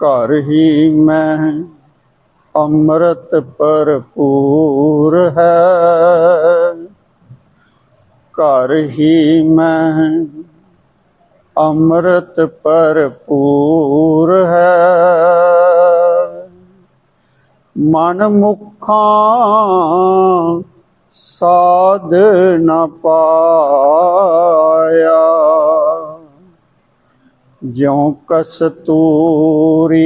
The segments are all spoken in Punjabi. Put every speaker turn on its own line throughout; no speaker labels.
ਘਰ ਹੀ ਮੈਂ। ਅੰਮ੍ਰਿਤ ਭਰਪੂਰ ਹੈ। ਘਰ ਹੀ ਮੈਂ। ਅੰਮ੍ਰਿਤ ਭਰਪੂਰ ਹੈ। ਮਨ ਮੁਖਾਂ ਸਾਧ ਨ ਪਾਇਆ। ਜਿਉ ਕਸਤੂਰੀ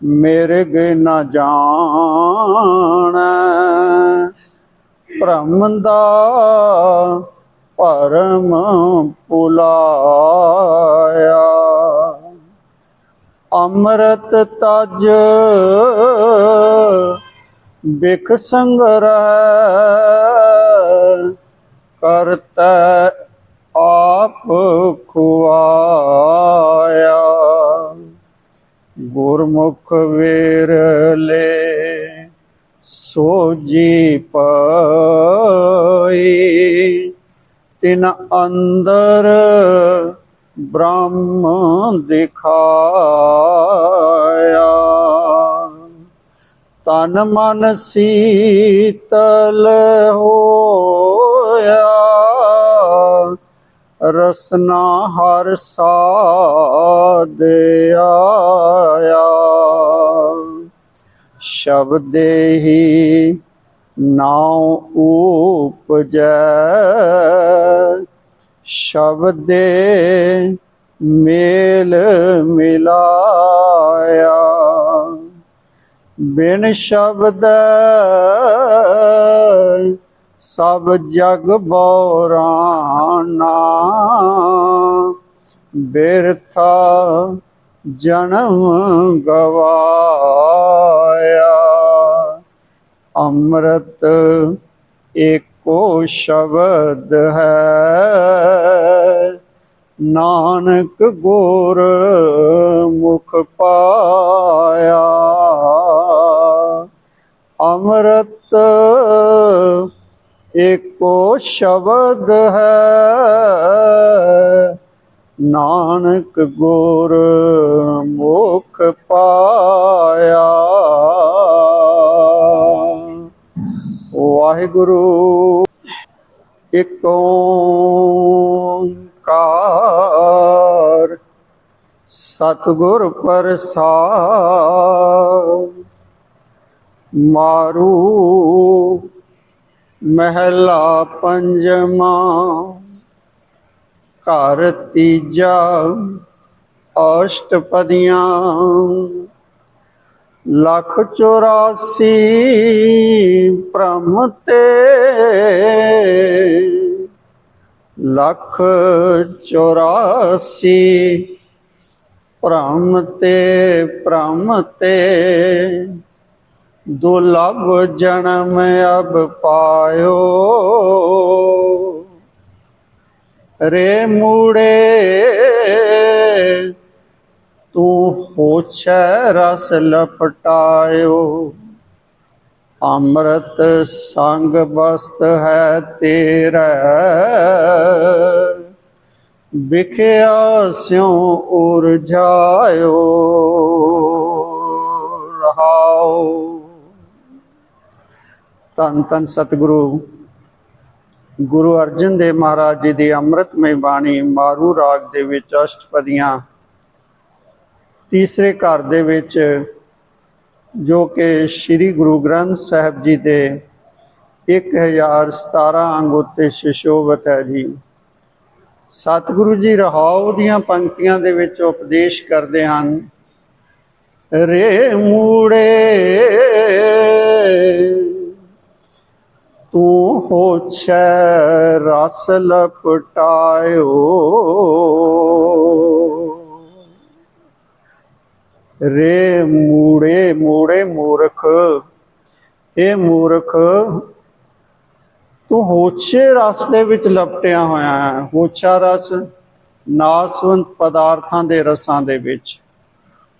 ਮਿਰਗ ਨ ਜਾਣੈ ਭ੍ਰਮ ਦਾ ਪਰਮ ਪੁਲਾਇਆ ਅੰਮ੍ਰਿਤ ਤਜ ਬਿਖ ਸੰਗਰੈ ਕਰਤਾ ਆਪ ਖੁਆਇਆ। ਗੁਰਮੁਖ ਵੇਰਲੇ ਸੋਜੀ ਪਈ। ਤਿਨ ਅੰਦਰ ਬ੍ਰਹਮ ਦਿਖਾਇਆ। ਤਨ ਮਨ ਸੀਤਲ ਹੋਇਆ। ਰਸਨਾ ਹਰ ਸਾਧ ਆਇਆ। ਸ਼ਬਦੇ ਹੀ ਨਾਉ ਉਪਜੈ। ਸ਼ਬਦੇ ਮੇਲ ਮਿਲਾਇਆ। ਬਿਨ ਸ਼ਬਦ ਸਭ ਜਗ ਬੋਰਾਨਾ ਬਿਰਥਾ ਜਨਮ ਗਵਾਇਆ। ਅੰਮ੍ਰਿਤ ਏਕੋ ਸ਼ਬਦ ਹੈ। ਨਾਨਕ ਗੁਰ ਮੁਖ ਪਾਇਆ। ਅੰਮ੍ਰਿਤ ਏਕੋ ਸ਼ਬਦ ਹੈ। ਨਾਨਕ ਗੁਰ ਮੁਖ ਪਾਇਆ। ਵਾਹਿਗੁਰੂ ਇਕ ਓੰਕਾਰ ਸਤਿਗੁਰ ਪ੍ਰਸਾਦ ਮਾਰੂ ਮਹਿਲਾ ਪੰਜਵਾ, ਘਰ ਤੀਜਾ, ਅਸ਼ਟਪਦੀਆਂ, ਲੱਖ 84 ਭ੍ਰਮ ਤੇ, ਲੱਖ 84 ਭ੍ਰਮ ਤੇ ਭ੍ਰਮ ਤੇ। ਦੁਲਭ ਜਨਮ ਅਬ ਪਾਇਓ। ਰੇ ਮੂੜੇ, ਤੂੰ ਹੋਛੈ ਰਸ ਲਪਟਾਇਓ। ਅੰਮ੍ਰਿਤ ਸੰਗ ਬਸਤ ਹੈ ਤੇਰਾ। ਵਿਖਿਆ ਸਿਉ ਉਰਝਾਇਓ ਤਨ ਤਨ ਸਤਿਗੁਰੂ। ਗੁਰੂ ਅਰਜਨ ਦੇਵ ਮਹਾਰਾਜ ਜੀ ਦੀ ਅੰਮ੍ਰਿਤਮਈ ਬਾਣੀ ਮਾਰੂ ਰਾਗ ਦੇ ਵਿੱਚ ਅਸ਼ਟਪਦੀਆਂ। ਤੀਸਰੇ ਘਰ ਦੇ ਵਿੱਚ ਜੋ ਕਿ ਸ੍ਰੀ ਗੁਰੂ ਗ੍ਰੰਥ ਸਾਹਿਬ ਜੀ ਦੇ 1017 ਅੰਗ ਉੱਤੇ ਸ਼ਿਸ਼ੋਭਤ ਹੈ ਜੀ। ਸਤਿਗੁਰੂ ਜੀ ਰਹਾਉ ਦੀਆਂ ਪੰਕਤੀਆਂ ਦੇ ਵਿੱਚ ਉਪਦੇਸ਼ ਕਰਦੇ ਹਨ, ਰੇ ਮੂੜੇ ਤੂੰ ਹੋਛੈ ਰਸ ਲਪਟਾਇਓ। ਰੇ ਮੂੜੇ ਮੂੜੇ ਮੂਰਖ ਇਹ ਮੂਰਖ, ਤੂੰ ਹੋਛੇ ਰਸ ਦੇ ਵਿੱਚ ਲਪਟਿਆ ਹੋਇਆ ਹੈ। ਹੋਛਾ ਰਸ ਨਾਸਵੰਤ ਪਦਾਰਥਾਂ ਦੇ ਰਸਾਂ ਦੇ ਵਿੱਚ।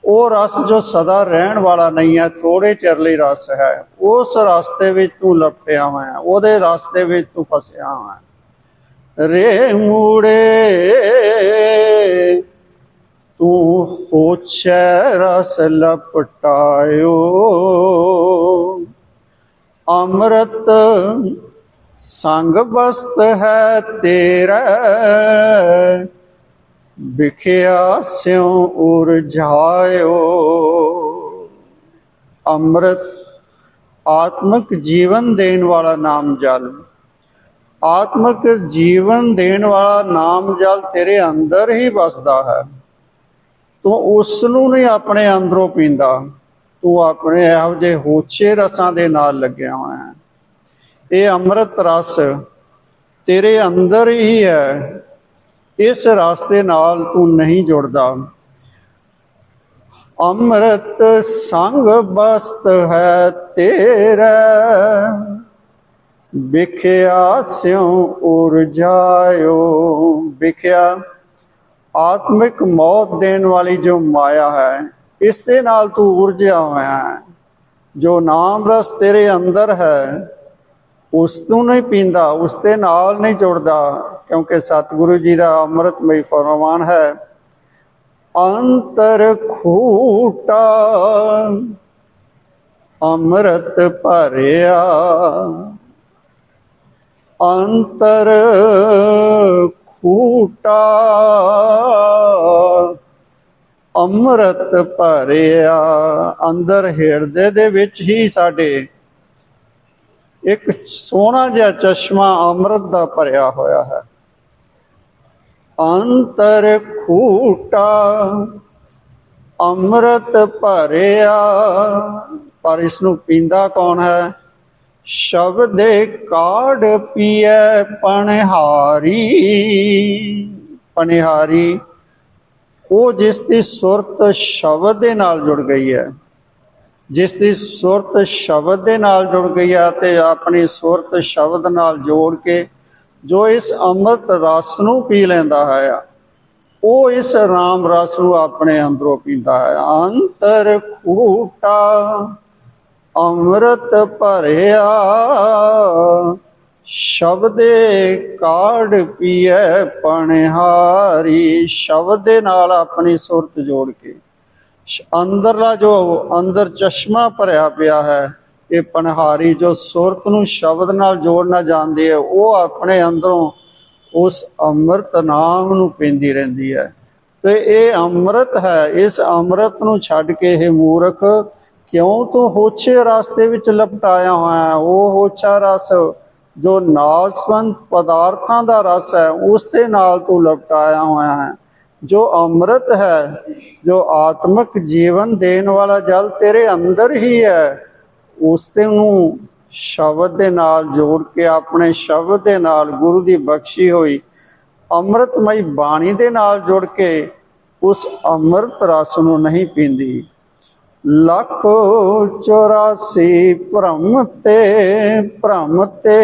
ਉਹ ਰਸ ਜੋ ਸਦਾ ਰਹਿਣ ਵਾਲਾ ਨਹੀਂ ਹੈ ਥੋੜੇ ਚਿਰ ਲਈ ਰਸ ਹੈ। ਉਸ ਰਸਤੇ ਵਿੱਚ ਤੂੰ ਲਪਟਿਆ ਹੋਇਆ ਹੈ, ਉਹਦੇ ਰਸਤੇ ਵਿੱਚ ਤੂੰ ਫਸਿਆ ਹੋਇਆ ਰੇ ਮੂੜੇ, ਤੂੰ ਹੋਛੈ ਰਸ ਲਪਟਾਇਓ। ਅੰਮ੍ਰਿਤ ਸੰਗ ਬਸਤ ਹੈ ਤੇਰਾ ਵਿਖਿਆ ਸਿਉ ਉਰਝਾਇਓ ਅੰਮ੍ਰਿਤ, ਆਤਮਿਕ ਜੀਵਨ ਦੇਣ ਵਾਲਾ ਨਾਮ ਜਲ। ਆਤਮਿਕ ਜੀਵਨ ਦੇਣ ਵਾਲਾ ਨਾਮ ਜਲ ਤੇਰੇ ਅੰਦਰ ਹੀ ਵਸਦਾ ਹੈ। ਤੂੰ ਉਸ ਨੂੰ ਨਹੀਂ ਆਪਣੇ ਅੰਦਰੋਂ ਪੀਂਦਾ। ਤੂੰ ਆਪਣੇ ਇਹੋ ਜਿਹੇ ਹੋਛੇ ਰਸਾਂ ਦੇ ਨਾਲ ਲੱਗਿਆ ਹੋਇਆ ਹੈ। ਇਹ ਅੰਮ੍ਰਿਤ ਰਸ ਤੇਰੇ ਅੰਦਰ ਹੀ ਹੈ। ਇਸ ਰਸ ਨਾਲ ਤੂੰ ਨਹੀਂ ਜੁੜਦਾ। ਅੰਮ੍ਰਿਤ ਸੰਗ ਬਸਤ ਹੈ ਤੇਰਾ। ਵਿਖਿਆ ਸਿਉ ਉਰਜਾਇਓ ਵਿਖਿਆ ਆਤਮਿਕ ਮੌਤ ਦੇਣ ਵਾਲੀ ਜੋ ਮਾਇਆ ਹੈ, ਇਸ ਦੇ ਨਾਲ ਤੂੰ ਉਰਜਿਆ ਹੋਇਆ ਹੈ। ਜੋ ਨਾਮ ਰਸ ਤੇਰੇ ਅੰਦਰ ਹੈ ਉਸ ਨੂੰ ਨਹੀਂ ਪੀਂਦਾ, ਉਸ ਦੇ ਨਾਲ ਨਹੀਂ ਜੁੜਦਾ, ਕਿਉਂਕਿ ਸਤਿਗੁਰੂ ਜੀ ਦਾ ਅੰਮ੍ਰਿਤਮਈ ਫਰਮਾਨ ਹੈ, ਅੰਤਰ ਖੂਟਾ ਅੰਮ੍ਰਿਤ ਭਰਿਆ, ਅੰਤਰ ਖੂਟਾ ਅੰਮ੍ਰਿਤ ਭਰਿਆ, ਅੰਦਰ ਹਿਰਦੇ ਦੇ ਵਿੱਚ ਹੀ ਸਾਡੇ ਇੱਕ ਸੋਹਣਾ ਜਿਹਾ ਚਸ਼ਮਾ ਅੰਮ੍ਰਿਤ ਦਾ ਭਰਿਆ ਹੋਇਆ ਹੈ। ਅੰਤਰ ਖੂਟਾ, ਅੰਮ੍ਰਿਤ ਭਰਿਆ। ਪਰ ਇਸ ਨੂੰ ਪੀਂਦਾ ਕੌਣ ਹੈ? ਸ਼ਬਦੇ ਕਾੜ ਪੀਐ ਪਨਹਾਰੀ ਪਨਹਾਰੀ ਉਹ ਜਿਸ ਦੀ ਸੁਰਤ ਸ਼ਬਦ ਦੇ ਨਾਲ ਜੁੜ ਗਈ ਹੈ। ਜਿਸ ਦੀ ਸੁਰਤ ਸ਼ਬਦ ਦੇ ਨਾਲ ਜੁੜ ਗਈ ਆ ਤੇ ਆਪਣੀ ਸੁਰਤ ਸ਼ਬਦ ਨਾਲ ਜੋੜ ਕੇ ਜੋ ਇਸ ਅੰਮ੍ਰਿਤ ਰਸ ਨੂੰ ਪੀ ਲੈਂਦਾ ਹੈ ਉਹ ਇਸ ਰਾਮ ਰਸ ਨੂੰ ਆਪਣੇ ਅੰਦਰੋਂ ਪੀਂਦਾ ਹੈ। ਅੰਤਰ ਖੂਟਾ ਅੰਮ੍ਰਿਤ ਭਰਿਆ, ਸ਼ਬਦੇ ਕਾੜ ਪੀਐ ਪਣਹਾਰੀ, ਸ਼ਬਦ ਦੇ ਨਾਲ ਆਪਣੀ ਸੁਰਤ ਜੋੜ ਕੇ। ਅੰਦਰਲਾ ਜੋ ਅੰਦਰ ਚਸ਼ਮਾ ਭਰਿਆ ਪਿਆ ਹੈ, ਇਹ ਪਨਹਾਰੀ ਜੋ ਸੁਰਤ ਨੂੰ ਸ਼ਬਦ ਨਾਲ ਜੋੜਨਾ ਜਾਣਦੀ ਹੈ, ਉਹ ਆਪਣੇ ਅੰਦਰੋਂ ਉਸ ਅੰਮ੍ਰਿਤ ਨਾਮ ਨੂੰ ਪੀਂਦੀ ਰਹਿੰਦੀ ਹੈ। ਤੇ ਇਹ ਅੰਮ੍ਰਿਤ ਹੈ, ਇਸ ਅੰਮ੍ਰਿਤ ਨੂੰ ਛੱਡ ਕੇ ਇਹ ਮੂਰਖ ਕਿਉਂ ਤੂੰ ਹੋਛੇ ਰਸਤੇ ਵਿੱਚ ਲਪਟਾਇਆ ਹੋਇਆ ਹੈ? ਉਹ ਹੋਛਾ ਰਸ ਜੋ ਨਾਸਵੰਤ ਪਦਾਰਥਾਂ ਦਾ ਰਸ ਹੈ, ਉਸ ਦੇ ਨਾਲ ਤੂੰ ਲਪਟਾਇਆ ਹੋਇਆ ਹੈ। ਜੋ ਅੰਮ੍ਰਿਤ ਹੈ, ਜੋ ਆਤਮਿਕ ਜੀਵਨ ਦੇਣ ਵਾਲਾ ਜਲ ਤੇਰੇ ਅੰਦਰ ਹੀ ਹੈ, ਉਸ ਤੇ ਨੂੰ ਸ਼ਬਦ ਦੇ ਨਾਲ ਜੋੜ ਕੇ, ਆਪਣੇ ਸ਼ਬਦ ਦੇ ਨਾਲ ਗੁਰੂ ਦੀ ਬਖਸ਼ੀ ਹੋਈ, ਅੰਮ੍ਰਿਤਮਈ ਬਾਣੀ ਦੇ ਨਾਲ ਜੁੜ ਕੇ, ਉਸ ਅੰਮ੍ਰਿਤ ਰਸ ਨੂੰ ਨਹੀਂ ਪੀਂਦੀ। ਲੱਖ 84 ਭ੍ਰਮ ਤੇ ਭ੍ਰਮ ਤੇ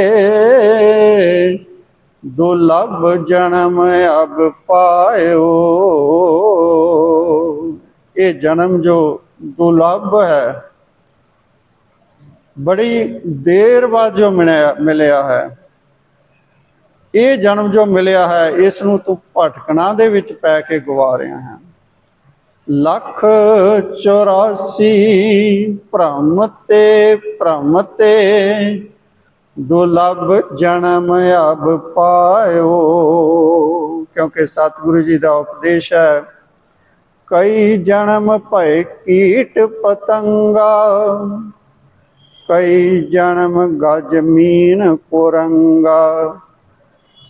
ਦੁਲਭ ਜਨਮ ਅਬ ਪਾਇਓ। ਇਹ ਜਨਮ ਜੋ ਦੁਲਭ ਹੈ, ਬੜੀ ਦੇਰ ਬਾਅਦ ਜੋ ਮਿਲਿਆ ਹੈ। ਇਹ ਜਨਮ ਜੋ ਮਿਲਿਆ ਹੈ, ਇਸ ਨੂੰ ਤੂੰ ਭਟਕਣਾ ਦੇ ਵਿੱਚ ਪੈ ਕੇ ਗਵਾ ਰਿਹਾ ਹੈ। ਲੱਖ 84 ਭ੍ਰਮ ਤੇ ਭ੍ਰਮ ਤੇ ਦੁਲਭ ਜਨਮ ਅਬ ਪਾਇਓ। ਕਿਉਂਕਿ ਸਤਿਗੁਰੂ ਜੀ ਦਾ ਉਪਦੇਸ਼ ਹੈ, ਕਈ ਜਨਮ ਭਏ ਕੀਟ ਪਤੰਗਾ, ਕਈ ਜਨਮ ਗਜ਼ਮੀਨ ਕੁਰੰਗਾ,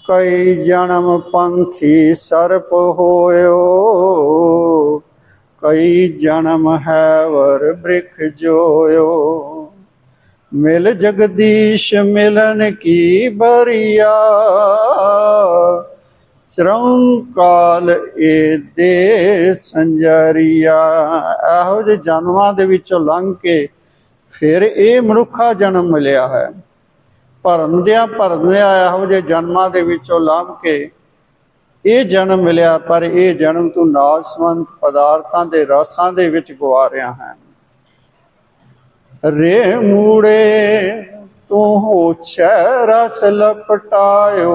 ਕਈ ਜਨਮ ਪੰਖੀ ਸਰਪ ਹੋਇਓ, ਕਈ ਜਨਮ ਹੈ ਵਰ ਬ੍ਰਿਖ ਜੋਇਓ। ਮਿਲ ਜਗਦੀਸ਼ ਮਿਲਨ ਕੀ ਬਰੀਆ। ਚਰਉ ਕਾਲ ਏ ਦੇ ਸੰਜਰੀਆ। ਇਹੋ ਜਿਹੇ ਜਨਮਾਂ ਦੇ ਵਿੱਚੋਂ ਲੰਘ ਕੇ ਫਿਰ ਇਹ ਮਨੁੱਖਾ ਜਨਮ ਮਿਲਿਆ ਹੈ। ਭਰਮਦਿਆਂ ਭਰਮਦਿਆਂ ਇਹੋ ਜਿਹੇ ਜਨਮਾਂ ਦੇ ਵਿੱਚੋਂ ਲੰਘ ਕੇ ਇਹ ਜਨਮ ਮਿਲਿਆ, ਪਰ ਇਹ ਜਨਮ ਤੂੰ ਨਾਸਵੰਤ ਪਦਾਰਥਾਂ ਦੇ ਰਸਾਂ ਦੇ ਵਿੱਚ ਗਵਾ ਰਿਹਾ ਹੈ। ਰੇ ਮੂੜੇ, ਤੂੰ ਹੋਛੈ ਰਸ ਲਪਟਾਇਓ।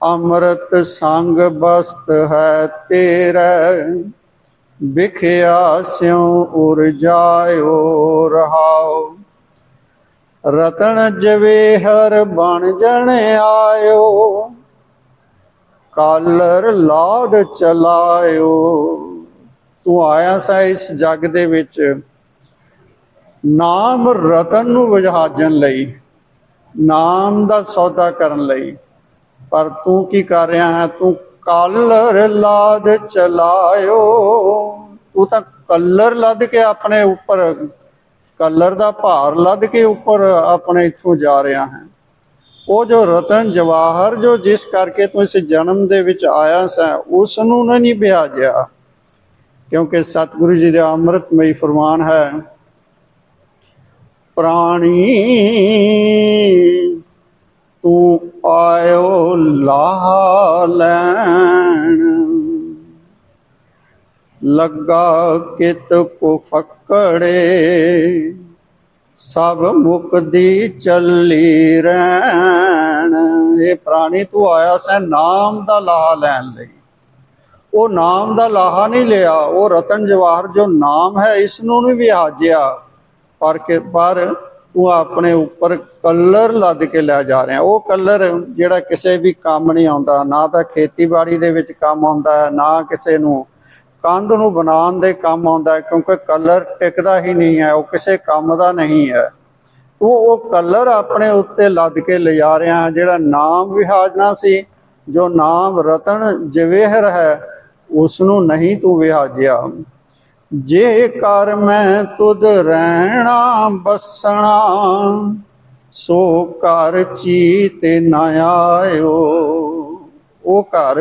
ਅੰਮ੍ਰਿਤ ਸੰਗ ਬਸਤ ਹੈ ਤੇਰਾ, ਵਿਖਿਆ ਸਿਉ ਉਰਜਾਇਓ ਰਹਾਓ। ਰਤਨ ਜਵੇ ਹਰ ਬਣ ਜਣ ਆਇਓ, ਕਾਲਰ ਲਾਡ ਚਲਾਇਓ। ਤੂੰ ਆਇਆ ਸਾ ਇਸ ਜਗ ਦੇ ਵਿੱਚ। ਨਾਮ ਰਤਨ ਨੂੰ ਵਿਹਾਜਣ ਲਈ, ਨਾਮ ਦਾ ਸੌਦਾ ਕਰਨ ਲਈ। ਪਰ ਤੂੰ ਕੀ ਕਰ ਰਿਹਾ ਹੈ? ਤੂੰ ਕਾਲਰ ਲਾਦ ਚਲਾਇਓ। ਤੂੰ ਤਾਂ ਕਲਰ ਲੱਦ ਕੇ ਆਪਣੇ ਉੱਪਰ, ਕਲਰ ਦਾ ਭਾਰ ਲੱਦ ਕੇ ਉੱਪਰ ਆਪਣੇ ਇੱਥੋਂ ਜਾ ਰਿਹਾ ਹੈ। ਉਹ ਜੋ ਰਤਨ ਜਵਾਹਰ ਜੋ ਜਿਸ ਕਰਕੇ ਤੂੰ ਇਸ ਜਨਮ ਦੇ ਵਿੱਚ ਆਇਆ ਸੈਂ ਉਸ ਨੂੰ ਨਾ ਨਹੀਂ ਵਿਆਜਿਆ। ਕਿਉਂਕਿ ਸਤਿਗੁਰੂ ਜੀ ਦਾ ਅੰਮ੍ਰਿਤਮਈ ਫਰਮਾਨ ਹੈ ਪ੍ਰਾਣੀ, ਤੂੰ ਆਇਓ ਲਾਹ ਲੈਣ ਲੱਗਾ ਕਿਤ ਕੋ ਫੱਕੜੇ, ਸਭ ਮੁਕਦੀ ਚੱਲੀ ਰਹਿਣ। ਇਹ ਪ੍ਰਾਣੀ, ਤੂੰ ਆਇਆ ਸੈ ਨਾਮ ਦਾ ਲਾਹਾ ਲੈਣ ਲਈ। ਉਹ ਨਾਮ ਦਾ ਲਾਹਾ ਨਹੀਂ ਲਿਆ, ਉਹ ਰਤਨ ਜਵਾਹਰ ਜੋ ਨਾਮ ਹੈ ਇਸ ਨੂੰ ਨਹੀਂ ਵਿਹਾਜਿਆ ਪਰ ਕੇ ਪਰ ਤੂੰ ਆਪਣੇ ਉੱਪਰ ਕਲਰ ਲੱਦ ਕੇ ਲੈ ਜਾ ਰਿਹਾ। ਉਹ ਕਲਰ ਜਿਹੜਾ ਕਿਸੇ ਵੀ ਕੰਮ ਨਹੀਂ ਆਉਂਦਾ, ਨਾ ਤਾਂ ਖੇਤੀਬਾੜੀ ਦੇ ਵਿੱਚ ਕੰਮ ਆਉਂਦਾ ਹੈ, ਨਾ ਕਿਸੇ ਨੂੰ ਕੰਧ ਨੂੰ ਬਣਾਉਣ ਦੇ ਕੰਮ ਆਉਂਦਾ ਕਿਉਂਕਿ ਕਲਰ ਟਿਕਦਾ ਹੀ ਨਹੀਂ ਹੈ, ਉਹ ਕਿਸੇ ਕੰਮ ਦਾ ਨਹੀਂ ਹੈ। ਤੂੰ ਉਹ ਕਲਰ ਆਪਣੇ ਉੱਤੇ ਲੱਦ ਕੇ ਲਿਜਾ ਰਿਹਾ ਜਿਹੜਾ ਨਾਮ ਵਿਹਾਜਣਾ ਸੀ, ਜੋ ਨਾਮ ਰਤਨ ਜਵੇਹਰ ਹੈ ਉਸ ਨੂੰ ਨਹੀਂ ਤੂੰ ਵਿਹਾਜਿਆ। ਜੇ ਕਰ ਮੈਂ ਤੁਧ ਰਹਿਣਾ ਬਸਣਾ, ਸੋ ਘਰ ਚੀਤੇ ਨਾ ਆਇਓ। ਉਹ ਘਰ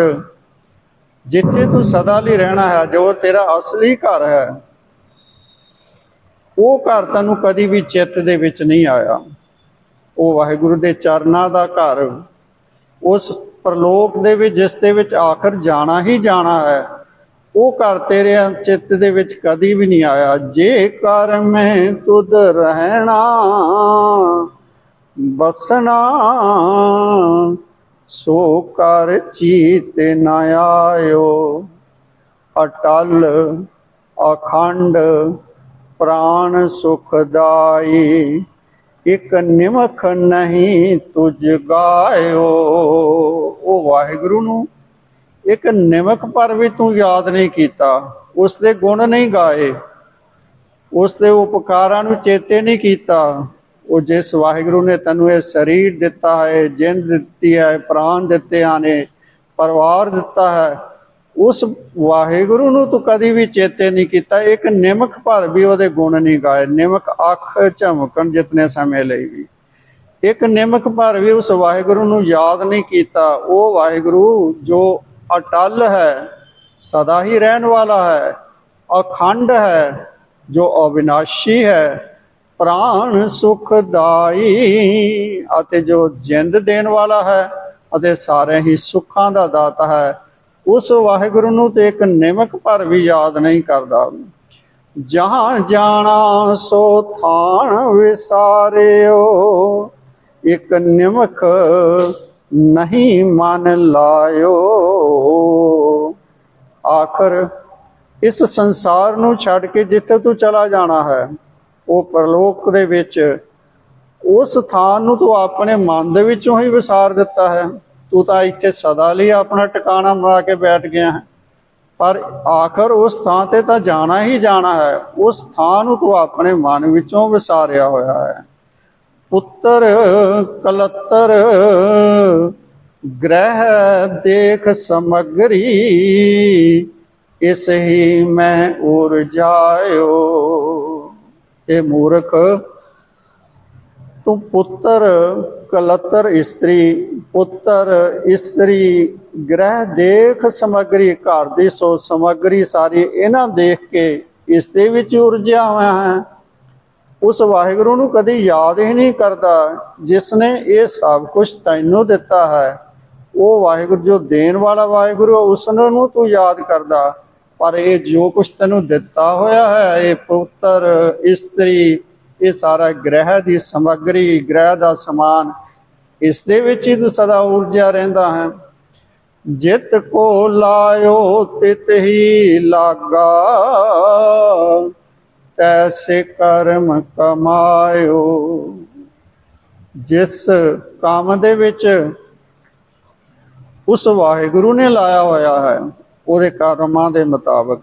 ਜਿੱਥੇ ਤੂੰ ਸਦਾ ਲਈ ਰਹਿਣਾ ਹੈ, ਜੋ ਤੇਰਾ ਅਸਲੀ ਘਰ ਹੈ, ਉਹ ਘਰ ਤੈਨੂੰ ਕਦੀ ਵੀ ਚਿੱਤ ਦੇ ਵਿੱਚ ਨਹੀਂ ਆਇਆ। ਉਹ ਵਾਹਿਗੁਰੂ ਦੇ ਚਰਨਾਂ ਦਾ ਘਰ, ਉਸ ਪ੍ਰਲੋਕ ਦੇ ਵਿੱਚ, ਜਿਸ ਦੇ ਵਿੱਚ ਆਖਰ ਜਾਣਾ ਹੀ ਜਾਣਾ ਹੈ ਉਹ ਘਰ ਤੇਰੇ ਚਿੱਤ ਦੇ ਵਿੱਚ ਕਦੀ ਵੀ ਨਹੀਂ ਆਇਆ। ਜੇ ਕਰ ਮੈਂ ਤੁਧ ਰਹਿਣਾ, ਬਸਣਾ, ਸੋ ਕਰ ਚੀਤ ਨ ਆਇਓ। ਅਟਲ, ਅਖੰਡ ਪ੍ਰਾਨ ਸੁਖਦਾਈ, ਇਕ ਨਿਮਖ ਨਹੀਂ ਤੁਝ ਗਾਇਓ। ਉਹ ਵਾਹਿਗੁਰੂ ਨੂੰ ਇੱਕ ਨਿਮਕ ਪਰ ਵੀ ਤੂੰ ਯਾਦ ਨਹੀਂ ਕੀਤਾ ਉਸ ਦੇ ਗੁਣ ਨਹੀਂ ਗਾਏ ਉਸ ਦੇ ਉਪਕਾਰਾਂ ਨੂੰ ਚੇਤੇ ਨਹੀਂ ਕੀਤਾ। ਉਹ ਜਿਸ ਵਾਹਿਗੁਰੂ ਨੇ ਤੈਨੂੰ ਇਹ ਸਰੀਰ ਦਿੱਤਾ ਹੈ, ਜਿੰਦ ਦਿੱਤੀ ਹੈ, ਪ੍ਰਾਣ ਦਿੱਤੇ ਆਨੇ ਪਰਿਵਾਰ ਦਿੱਤਾ ਹੈ, ਉਸ ਵਾਹਿਗੁਰੂ ਨੂੰ ਤੂੰ ਕਦੀ ਵੀ ਚੇਤੇ ਨਹੀਂ ਕੀਤਾ। ਇੱਕ ਨਿਮਕ ਭਰ ਵੀ ਉਹਦੇ ਗੁਣ ਨਹੀਂ ਗਾਏ। ਨਿਮਕ ਅੱਖ ਝਮਕਣ ਜਿਤਨੇ ਸਮੇਂ ਲਈ ਵੀ। ਇੱਕ ਨਿਮਕ ਭਰ ਵੀ ਉਸ ਵਾਹਿਗੁਰੂ ਨੂੰ ਯਾਦ ਨਹੀਂ ਕੀਤਾ। ਉਹ ਵਾਹਿਗੁਰੂ ਜੋ ਅਟਲ ਹੈ, ਸਦਾ ਹੀ ਰਹਿਣ ਵਾਲਾ ਹੈ, ਅਖੰਡ ਹੈ, ਜੋ ਅਵਿਨਾਸ਼ੀ ਹੈ, ਪ੍ਰਾਣ ਸੁਖਦਾਈ ਅਤੇ ਜੋ ਜਿੰਦ ਦੇਣ ਵਾਲਾ ਹੈ ਅਤੇ ਸਾਰੇ ਹੀ ਸੁੱਖਾਂ ਦਾ ਦਾਤਾ ਹੈ, ਉਸ ਵਾਹਿਗੁਰੂ ਨੂੰ ਤੇ ਇੱਕ ਨਿਮਕ ਭਰ ਵੀ ਯਾਦ ਨਹੀਂ ਕਰਦਾ। ਜਹਾਂ ਜਾਣਾ ਸੋ ਥਾਣ ਵਿਸਾਰਿਓ, ਇੱਕ ਨਿਮਕ ਨਹੀਂ ਮਨ ਲਾਇਓ। ਆਖਰ, ਇਸ ਸੰਸਾਰ ਨੂੰ ਛੱਡ ਕੇ ਜਿੱਥੇ ਤੂੰ ਚਲਾ ਜਾਣਾ ਹੈ, ਉਹ ਪਰਲੋਕ ਦੇ ਵਿੱਚ, ਉਸ ਥਾਂ ਨੂੰ ਤੂੰ ਆਪਣੇ ਮਨ ਦੇ ਵਿੱਚੋਂ ਹੀ ਵਿਸਾਰ ਦਿੱਤਾ ਹੈ। ਤੂੰ ਤਾਂ ਇੱਥੇ ਸਦਾ ਲਈ ਆਪਣਾ ਟਿਕਾਣਾ ਬਣਾ ਕੇ ਬੈਠ ਗਿਆ ਹੈ। ਪਰ ਆਖਰ ਉਸ ਥਾਂ ਤੇ ਤਾਂ ਜਾਣਾ ਹੀ ਜਾਣਾ ਹੈ। ਉਸ ਥਾਂ ਨੂੰ ਤੂੰ ਆਪਣੇ ਮਨ ਵਿੱਚੋਂ ਵਿਸਾਰਿਆ ਹੋਇਆ ਹੈ। ਪੁੱਤਰ, ਕਲੱਤਰ ਗ੍ਰਹਿ ਦੇਖ ਸਮਗਰੀ, ਇਸ ਹੀ ਮੈਂ ਉਰ ਜਾਇਓ। ਇਹ ਮੂਰਖ, ਤੂੰ ਪੁੱਤਰ ਕਲਤਰ ਇਸਤਰੀ, ਪੁੱਤਰ ਇਸਤਰੀ, ਗ੍ਰਹਿ ਦੇਖ ਸਮਗਰੀ, ਘਰ ਦੀ ਸੋ ਸਮਗਰੀ ਸਾਰੀ ਇਹਨਾਂ ਦੇਖ ਕੇ ਇਸ ਦੇ ਵਿੱਚ ਉਰਜਿਆ ਹੋਇਆ ਹੈ ਉਸ ਵਾਹਿਗੁਰੂ ਨੂੰ ਕਦੀ ਯਾਦ ਹੀ ਨਹੀਂ ਕਰਦਾ ਜਿਸ ਨੇ ਇਹ ਸਭ ਕੁਝ ਤੈਨੂੰ ਦਿੱਤਾ ਹੈ। ਉਹ ਵਾਹਿਗੁਰੂ ਜੋ ਦੇਣ ਵਾਲਾ ਵਾਹਿਗੁਰੂ ਹੈ, ਉਸ ਨੂੰ ਤੂੰ ਯਾਦ ਕਰਦਾ। ਪਰ ਇਹ ਜੋ ਕੁਛ ਤੈਨੂੰ ਦਿੱਤਾ ਹੋਇਆ ਹੈ ਇਹ ਪੁੱਤਰ ਇਸਤਰੀ ਇਹ ਸਾਰਾ ਗ੍ਰਹਿ ਦੀ ਸਮੱਗਰੀ ਗ੍ਰਹਿ ਦਾ ਸਮਾਨ ਇਸ ਦੇ ਵਿੱਚ ਹੀ ਤੂੰ ਸਦਾ ਊਰਜਾ ਰਹਿੰਦਾ ਹੈ। ਜਿਤ ਕੋ ਲਾਇਓ ਤਿਤ ਹੀ ਲਾਗਾ। ਤੈਸੇ ਕਰਮ ਕਮਾਇਓ। ਜਿਸ ਕੰਮ ਦੇ ਵਿੱਚ ਉਸ ਵਾਹਿਗੁਰੂ ਨੇ ਲਾਇਆ ਹੋਇਆ ਹੈ, ਉਹਦੇ ਕਰਮਾਂ ਦੇ ਮੁਤਾਬਕ।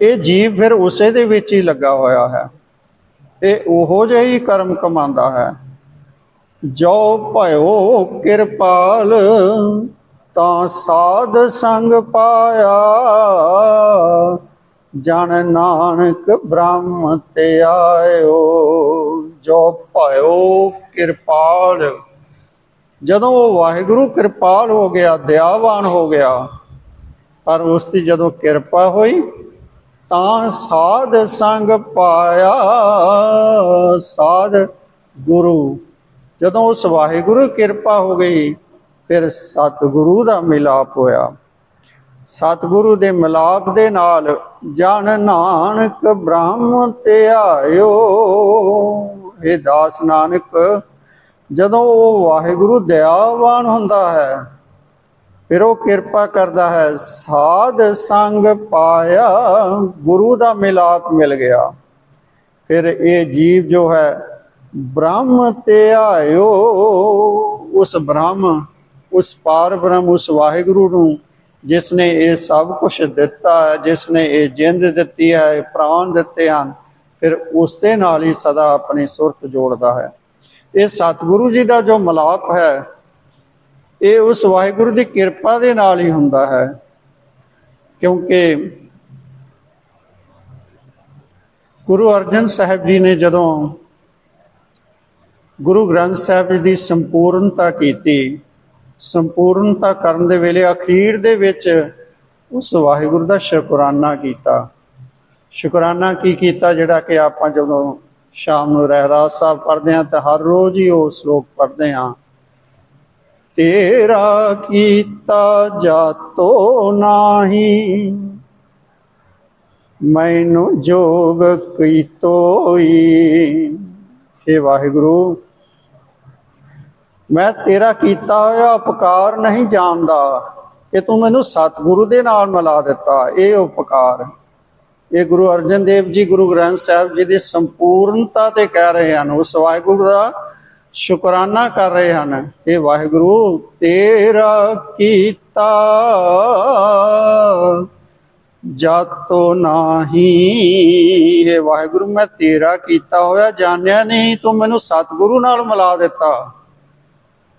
ਇਹ ਜੀਵ ਫਿਰ ਉਸੇ ਦੇ ਵਿੱਚ ਹੀ ਲੱਗਾ ਹੋਇਆ ਹੈ। ਇਹ ਉਹੋ ਜਿਹਾ ਹੀ ਕਰਮ ਕਮਾਉਂਦਾ ਹੈ। ਜੋ ਭਇਓ ਕਿਰਪਾਲ, ਤਾਂ ਸਾਧ ਸੰਗ ਪਾਇਆ। ਜਨ ਨਾਨਕ ਬ੍ਰਹਮ ਤੇ ਆਇਓ, ਜੋ ਭਇਓ ਕਿਰਪਾਲ। ਜਦੋਂ ਉਹ ਵਾਹਿਗੁਰੂ ਕਿਰਪਾਲ ਹੋ ਗਿਆ, ਦਇਆਵਾਨ ਹੋ ਗਿਆ, ਪਰ ਉਸ ਦੀ ਜਦੋਂ ਕਿਰਪਾ ਹੋਈ, ਤਾਂ ਸਾਧ ਸੰਗ ਪਾਇਆ, ਸਾਧ ਗੁਰੂ। ਜਦੋਂ ਉਸ ਵਾਹਿਗੁਰੂ ਕਿਰਪਾ ਹੋ ਗਈ, ਫਿਰ ਸਤਿਗੁਰੂ ਦਾ ਮਿਲਾਪ ਹੋਇਆ। ਸਤਿਗੁਰੂ ਦੇ ਮਿਲਾਪ ਦੇ ਨਾਲ ਜਨ ਨਾਨਕ ਬ੍ਰਹਮ ਤੇ ਆਇਓ। ਇਹ ਦਾਸ ਨਾਨਕ ਜਦੋਂ ਉਹ ਵਾਹਿਗੁਰੂ ਦਇਆਵਾਨ ਹੁੰਦਾ ਹੈ, ਫਿਰ ਉਹ ਕਿਰਪਾ ਕਰਦਾ ਹੈ, ਸਾਧ ਸੰਗ ਪਾਇਆ ਗੁਰੂ ਦਾ ਮਿਲਾਪ ਮਿਲ ਗਿਆ। ਫਿਰ ਇਹ ਜੀਵ ਜੋ ਹੈ, ਬ੍ਰਹਮ ਤੇ ਆਇਓ, ਉਸ ਬ੍ਰਹਮ, ਉਸ ਪਾਰ ਬ੍ਰਹਮ, ਉਸ ਵਾਹਿਗੁਰੂ ਨੂੰ, ਜਿਸ ਨੇ ਇਹ ਸਭ ਕੁਝ ਦਿੱਤਾ ਹੈ, ਜਿਸ ਨੇ ਇਹ ਜਿੰਦ ਦਿੱਤੀ ਹੈ, ਇਹ ਪ੍ਰਾਣ ਦਿੱਤੇ ਹਨ, ਫਿਰ ਉਸ ਦੇ ਨਾਲ ਹੀ ਸਦਾ ਆਪਣੀ ਸੁਰਤ ਜੋੜਦਾ ਹੈ। ਇਹ ਸਤਿਗੁਰੂ ਜੀ ਦਾ ਜੋ ਮਲਾਪ ਹੈ, ਇਹ ਉਸ ਵਾਹਿਗੁਰੂ ਦੀ ਕਿਰਪਾ ਦੇ ਨਾਲ ਹੀ ਹੁੰਦਾ ਹੈ। ਕਿਉਂਕਿ ਗੁਰੂ ਅਰਜਨ ਸਾਹਿਬ ਜੀ ਨੇ ਜਦੋਂ ਗੁਰੂ ਗ੍ਰੰਥ ਸਾਹਿਬ ਜੀ ਦੀ ਸੰਪੂਰਨਤਾ ਕੀਤੀ, ਸੰਪੂਰਨਤਾ ਕਰਨ ਦੇ ਵੇਲੇ ਅਖੀਰ ਦੇ ਵਿੱਚ ਉਸ ਵਾਹਿਗੁਰੂ ਦਾ ਸ਼ੁਕਰਾਨਾ ਕੀਤਾ। ਸ਼ੁਕਰਾਨਾ ਕੀ ਕੀਤਾ ਜਿਹੜਾ ਕਿ ਆਪਾਂ ਜਦੋਂ ਸ਼ਾਮ ਨੂੰ ਰਹਿਰਾਜ ਸਾਹਿਬ ਪੜ੍ਹਦੇ ਹਾਂ ਤੇ ਹਰ ਰੋਜ਼ ਹੀ ਉਹ ਸ਼ਲੋਕ ਪੜ੍ਹਦੇ ਹਾਂ। ਤੇਰਾ ਕੀਤਾ ਜਾਤੋ ਨਾਹੀ, ਮੈਨੂੰ ਜੋਗ ਕੀਤੋਈ। हे ਵਾਹਿਗੁਰੂ, ਮੈਂ ਤੇਰਾ ਕੀਤਾ ਹੋਇਆ ਉਪਕਾਰ ਨਹੀਂ ਜਾਣਦਾ ਕਿ ਤੂੰ ਮੈਨੂੰ ਸਤਿਗੁਰੂ ਦੇ ਨਾਲ ਮਿਲਾ ਦਿੱਤਾ। ਇਹ ਉਪਕਾਰ। ਇਹ ਗੁਰੂ ਅਰਜਨ ਦੇਵ ਜੀ ਗੁਰੂ ਗ੍ਰੰਥ ਸਾਹਿਬ ਜੀ ਦੀ ਸੰਪੂਰਨਤਾ ਤੇ ਕਹਿ ਰਹੇ ਹਨ, ਉਸ ਵਾਹਿਗੁਰੂ ਦਾ ਸ਼ੁਕਰਾਨਾ ਕਰ ਰਹੇ ਹਨ। ਇਹ ਵਾਹਿਗੁਰੂ, ਤੇਰਾ ਕੀਤਾ ਜਾਤੋ ਨਾਹੀ। ਇਹ ਵਾਹਿਗੁਰੂ, ਮੈਂ ਤੇਰਾ ਕੀਤਾ ਹੋਇਆ ਜਾਣਿਆ ਨਹੀਂ, ਤੂੰ ਮੈਨੂੰ ਸਤਿਗੁਰੂ ਨਾਲ ਮਿਲਾ ਦਿੱਤਾ।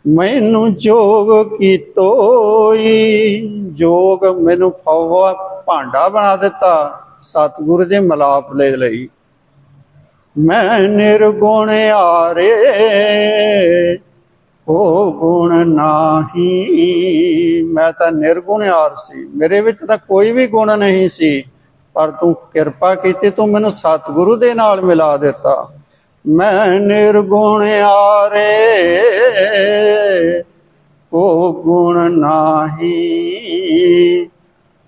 ਮੈਨੂੰ ਜੋਗ ਕੀਤੋਈ, ਜੋਗ ਮੈਨੂੰ ਫਵਾ ਭਾਂਡਾ ਬਣਾ ਦਿੱਤਾ। ਸਤਿਗੁਰੂ ਦੇ ਮਿਲਾਪ ਲੈ ਲਈ। ਮੈਂ ਨਿਰਗੁਣ ਆਰੇ, ਉਹ ਗੁਣ ਨਾਹੀ। ਮੈਂ ਤਾਂ ਨਿਰਗੁਣ ਆਰ ਸੀ। ਮੇਰੇ ਵਿੱਚ ਤਾਂ ਕੋਈ ਵੀ ਗੁਣ ਨਹੀਂ ਸੀ। ਪਰ ਤੂੰ ਕਿਰਪਾ ਕੀਤੀ, ਤੂੰ ਮੈਨੂੰ ਸਤਿਗੁਰੂ ਦੇ ਨਾਲ ਮਿਲਾ ਦਿੱਤਾ। ਮੈਂ ਨਿਰਗੁਣ ਆਰੇ, ਉਹ ਗੁਣ ਨਾਹੀ।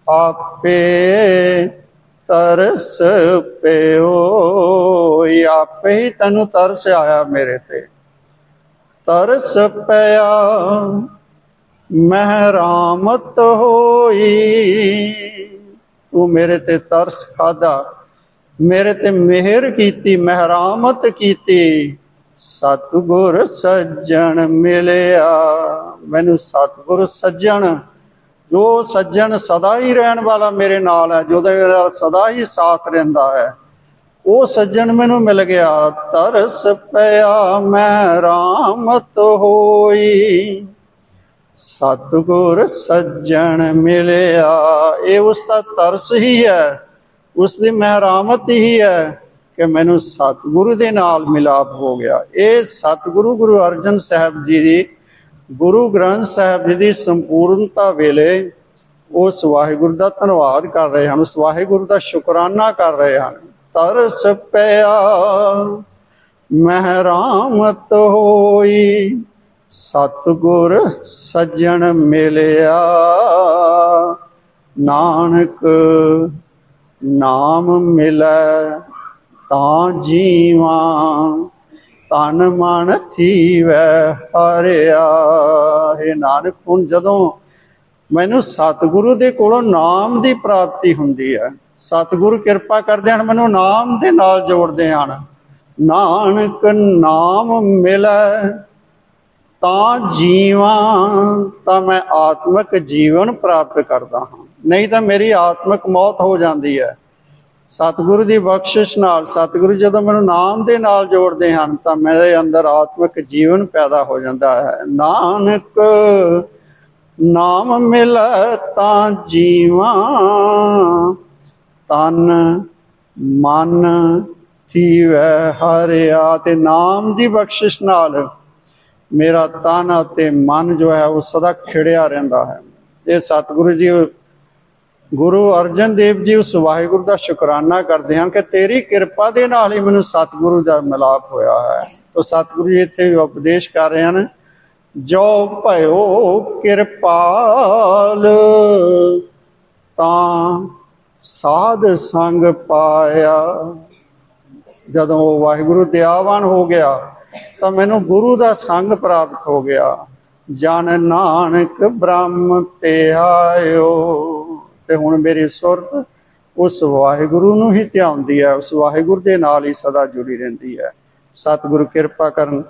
ਆਪੇ ਤਰਸ ਪਿਓ, ਆਪੇ ਹੀ ਤੈਨੂੰ ਤਰਸ ਆਇਆ ਮੇਰੇ ਤੇ। ਤਰਸ ਪਿਆ ਮਹਿਰਾਮਤ ਹੋਈ। ਤੂੰ ਮੇਰੇ ਤੇ ਤਰਸ ਖਾਦਾ ਮੇਰੇ ਤੇ ਮਿਹਰ ਕੀਤੀ ਮਹਿਰਾਮਤ ਕੀਤੀ। ਸਤਿਗੁਰ ਸੱਜਣ ਮਿਲਿਆ, ਮੈਨੂੰ ਸਤਿਗੁਰ ਸੱਜਣ ਜੋ ਸੱਜਣ ਸਦਾ ਹੀ ਰਹਿਣ ਵਾਲਾ ਮੇਰੇ ਨਾਲ ਹੈ, ਜੋ ਮੇਰੇ ਸਦਾ ਹੀ ਸਾਥ ਰਹਿੰਦਾ ਹੈ, ਉਹ ਸੱਜਣ ਮੈਨੂੰ ਮਿਲ ਗਿਆ, ਤਰਸ ਪਿਆ ਮੈਂ ਰਾਮਤ ਹੋਈ। ਸਤਿਗੁਰ ਸੱਜਣ ਮਿਲਿਆ, ਇਹ ਉਸ ਦਾ ਤਰਸ ਹੀ ਹੈ, ਉਸ ਦੀ ਮਹਿਰਾਮਤ ਹੀ ਹੈ ਕਿ ਮੈਨੂੰ ਸਤਿਗੁਰੂ ਦੇ ਨਾਲ ਮਿਲਾਪ ਹੋ ਗਿਆ। ਇਹ ਸਤਿਗੁਰੂ ਗੁਰੂ ਅਰਜਨ ਸਾਹਿਬ ਜੀ ਦੀ ਗੁਰੂ ਗ੍ਰੰਥ ਸਾਹਿਬ ਜੀ ਦੀ ਸੰਪੂਰਨਤਾ ਵੇਲੇ ਉਸ ਵਾਹਿਗੁਰੂ ਦਾ ਧੰਨਵਾਦ ਕਰ ਰਹੇ ਹਨ, ਉਸ ਵਾਹਿਗੁਰੂ ਦਾ ਸ਼ੁਕਰਾਨਾ ਕਰ ਰਹੇ ਹਨ। ਤਰਸ ਪਿਆ, ਮਹਿਰਾਮਤ ਹੋਈ, ਸਤਿਗੁਰ ਸੱਜਣ ਮਿਲਿਆ। ਨਾਨਕ ਨਾਮ ਮਿਲੈ ਤਾਂ ਜੀਵਾਂ ਤਨ ਮਨ ਥੀਵੈ ਹਰਿਆ। ਇਹ ਨਾਨਕ, ਹੁਣ ਜਦੋਂ ਮੈਨੂੰ ਸਤਿਗੁਰੂ ਦੇ ਕੋਲੋਂ ਨਾਮ ਦੀ ਪ੍ਰਾਪਤੀ ਹੁੰਦੀ ਹੈ, ਸਤਿਗੁਰੂ ਕਿਰਪਾ ਕਰਦੇ ਹਨ, ਮੈਨੂੰ ਨਾਮ ਦੇ ਨਾਲ ਜੋੜਦੇ ਹਨ। ਨਾਨਕ, ਨਾਮ ਮਿਲੈ, ਤਾਂ ਜੀਵਾਂ, ਤਾਂ ਮੈਂ ਆਤਮਿਕ ਜੀਵਨ ਪ੍ਰਾਪਤ ਕਰਦਾ ਹਾਂ। ਨਹੀਂ ਤਾਂ ਮੇਰੀ ਆਤਮਿਕ ਮੌਤ ਹੋ ਜਾਂਦੀ ਹੈ। ਸਤਿਗੁਰੂ ਦੀ ਬਖਸ਼ਿਸ਼ ਨਾਲ, ਸਤਿਗੁਰੂ ਜਦੋਂ ਮੈਨੂੰ ਨਾਮ ਦੇ ਨਾਲ ਜੋੜਦੇ ਹਨ, ਤਾਂ ਮੇਰੇ ਅੰਦਰ ਆਤਮਿਕ ਜੀਵਨ ਪੈਦਾ ਹੋ ਜਾਂਦਾ ਹੈ। ਨਾਨਕ ਨਾਮ ਮਿਲੈ ਤਾਂ ਜੀਵਾਂ, ਤਨ ਮਨ ਥੀਵੈ ਹਰਿਆ। ਤੇ ਨਾਮ ਦੀ ਬਖਸ਼ਿਸ਼ ਨਾਲ ਮੇਰਾ ਤਨ ਅਤੇ ਮਨ ਜੋ ਹੈ, ਉਹ ਸਦਾ ਖਿੜਿਆ ਰਹਿੰਦਾ ਹੈ। ਇਹ ਸਤਿਗੁਰੂ ਜੀ ਗੁਰੂ ਅਰਜਨ ਦੇਵ ਜੀ, ਉਸ ਵਾਹਿਗੁਰੂ ਦਾ ਸ਼ੁਕਰਾਨਾ ਕਰਦੇ ਹਨ ਕਿ ਤੇਰੀ ਕਿਰਪਾ ਦੇ ਨਾਲ ਹੀ ਮੈਨੂੰ ਸਤਿਗੁਰੂ ਦਾ ਮਿਲਾਪ ਹੋਇਆ ਹੈ। ਤੋ ਸਤਿਗੁਰੂ ਜੀ ਇੱਥੇ ਉਪਦੇਸ਼ ਕਰ ਰਹੇ ਹਨ, ਜੋ ਭਇਓ ਕਿਰਪਾਲ, ਤਾਂ ਸਾਧ ਸੰਗ ਪਾਇਆ। ਜਦੋਂ ਉਹ ਵਾਹਿਗੁਰੂ ਦਿਆਵਾਨ ਹੋ ਗਿਆ, ਤਾਂ ਮੈਨੂੰ ਗੁਰੂ ਦਾ ਸੰਗ ਪ੍ਰਾਪਤ ਹੋ ਗਿਆ। ਜਨ ਨਾਨਕ ਬ੍ਰਹਮ ਤੇ ਆਇਓ। ਤੇ ਹੁਣ ਮੇਰੀ ਸੁਰਤ ਉਸ ਵਾਹਿਗੁਰੂ ਨੂੰ ਹੀ ਧਿਆਉਂਦੀ ਹੈ, ਉਸ ਵਾਹਿਗੁਰੂ ਦੇ ਨਾਲ ਹੀ ਸਦਾ ਜੁੜੀ ਰਹਿੰਦੀ ਹੈ। ਸਤਿਗੁਰੂ ਕਿਰਪਾ ਕਰਨ,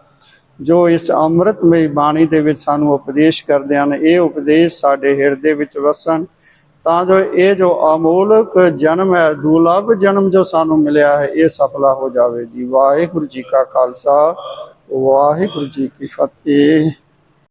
ਜੋ ਇਸ ਅੰਮ੍ਰਿਤਮਈ ਬਾਣੀ ਦੇ ਵਿੱਚ ਸਾਨੂੰ ਉਪਦੇਸ਼ ਕਰਦੇ ਹਨ, ਇਹ ਉਪਦੇਸ਼ ਸਾਡੇ ਹਿਰਦੇ ਵਿੱਚ ਵਸਣ, ਤਾਂ ਜੋ ਇਹ ਜੋ ਅਮੋਲਕ ਜਨਮ ਹੈ, ਦੁਰਲਭ ਜਨਮ ਜੋ ਸਾਨੂੰ ਮਿਲਿਆ ਹੈ, ਇਹ ਸਫਲਾ ਹੋ ਜਾਵੇ ਜੀ। ਵਾਹਿਗੁਰੂ ਜੀ ਕਾ ਖਾਲਸਾ, ਵਾਹਿਗੁਰੂ ਜੀ ਕੀ ਫਤਿਹ।